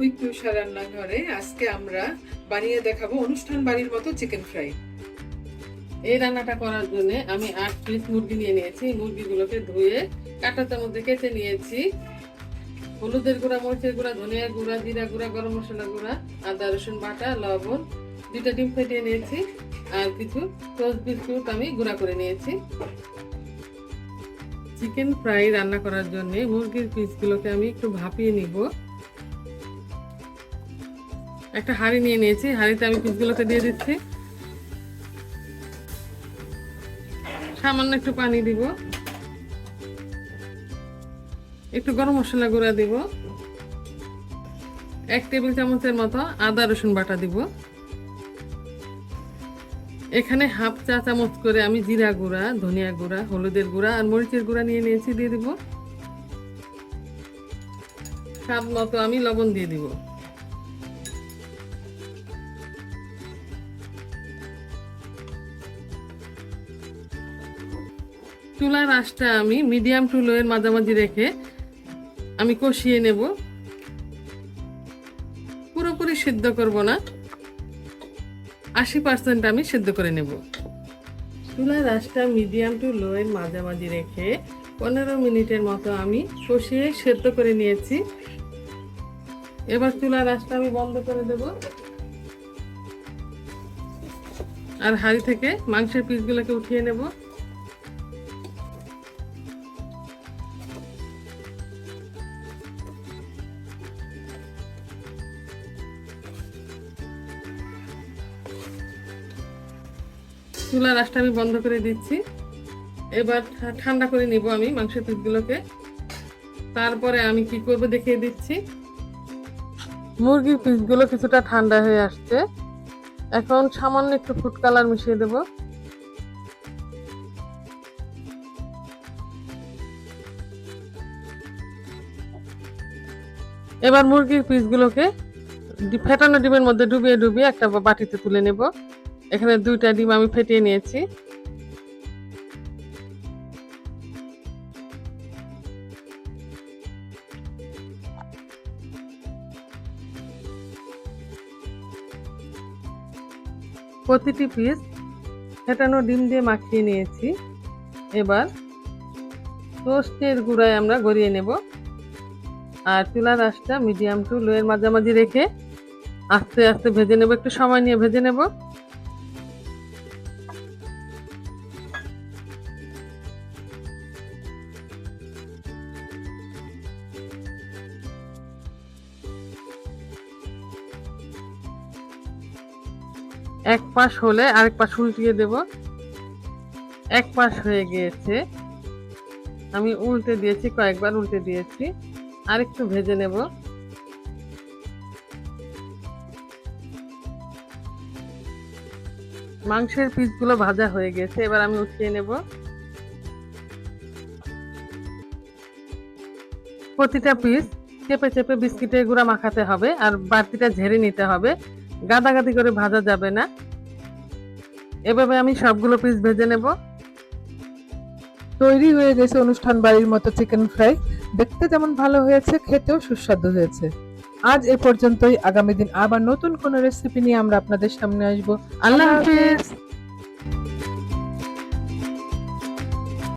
With পিউষা রান্নাঘরে আজকে আমরা বানিয়ে দেখাবো অনুষ্ঠান বাড়ির মতো চিকেন ফ্রাই। এই রান্নাটা করার জন্য আমি আট পিস মুরগি নিয়ে নিয়েছি। মুরগিগুলোকে ধুয়ে কাটার মধ্যে কেটে নিয়েছি। হলুদের গুঁড়া, মরিচের গুঁড়া, ধনিয়া গুঁড়া, জিরা গুঁড়া, গরম মশলা গুঁড়া, আদা, রসুন বাটা, লবণ দুইটা ডিম ফেটিয়ে নিয়েছি। আর কিছু টোস্ট বিস্কুট আমি গুঁড়া করে নিয়েছি। চিকেন ফ্রাই রান্না করার জন্য মুরগির পিসগুলোকে আমি একটু ভাপিয়ে নিব। একটা হাঁড়ি নিয়ে নিয়েছি, হাঁড়িতে আমি পিসগুলোকে দিয়ে দিচ্ছি। সামান্য একটু পানি দিব। একটু গরম মশলা গুঁড়া দিব। এক টেবিল চামচের মতো আদা, রসুন বাটা দিব। এখানে হাফ চা চামচ করে আমি জিরা গুঁড়া, ধনিয়া গুঁড়া, হলুদের গুঁড়া আর মরিচের গুঁড়া নিয়ে নিয়েছি, দিয়ে দিব। স্বাদ মতো আমি লবণ দিয়ে দিব। চুলার আঁচটা আমি মিডিয়াম টু লোয়ের মাঝামাঝি রেখে আমি কষিয়ে নেব। পুরোপুরি সিদ্ধ করব না। আশি পার্সেন্ট আমি সিদ্ধ করে নেব। চুলার আঁচটা মিডিয়াম টু লোয়ের মাঝামাঝি রেখে পনেরো মিনিটের মতো আমি কষিয়ে সেদ্ধ করে নিয়েছি। এবার চুলার আঁচটা আমি বন্ধ করে দেব। আর হাঁড়ি থেকে মাংসের পিসগুলোকে উঠিয়ে নেব। চুলার আঁচটা আমি বন্ধ করে দিচ্ছি। এবার ঠান্ডা করে নিব আমি মাংসের পিসগুলোকে। তারপরে আমি কি করব দেখিয়ে দিচ্ছি। মুরগির পিসগুলো কিছুটা ঠান্ডা হয়ে আসছে। এখন সামান্য একটু ফুড কালার মিশিয়ে দেব। এবার মুরগির পিসগুলোকে ফেটানো ডিমের মধ্যে ডুবিয়ে ডুবিয়ে একটা বাটিতে তুলে নেব। এখানে দুইটা ডিম আমি ফেটিয়ে নিয়েছি। প্রতিটি পিস ফেটানো ডিম দিয়ে মাখিয়ে নিয়েছি। এবার টোস্টের গুঁড়ায় আমরা গড়িয়ে নেব। আর চুলা আঁচটা মিডিয়াম টু লোয়ের মাঝামাঝি রেখে আস্তে আস্তে ভেজে নেব। একটু সময় নিয়ে ভেজে নেব। এক পাশ হলে আরেক পাশ উল্টিয়ে দেব। এক পাশ হয়ে গিয়েছে। আমি উল্টে দিয়েছি, কয়েকবার উল্টে দিয়েছি। আরেকটু ভেজে নেব। মাংসের পিসগুলো ভাজা হয়ে গেছে এবার আমি উঠিয়ে নেব। প্রতিটা পিস চেপে চেপে বিস্কিটের গুঁড়া মাখাতে হবে আর বাড়তিটা ঝেড়ে নিতে হবে। গাদাগাদি করে ভাজা যাবে না। এভাবে আমি সবগুলো পিস ভেজে নেব। তৈরি হয়ে গেছে অনুষ্ঠান বাড়ির মতো চিকেন ফ্রাই দেখতে যেমন ভালো হয়েছে খেতেও সুস্বাদু হয়েছে। আজ এ পর্যন্তই। আগামী দিন আবার নতুন কোনো রেসিপি নিয়ে আমরা আপনাদের সামনে আসব। আল্লাহ হাফিজ।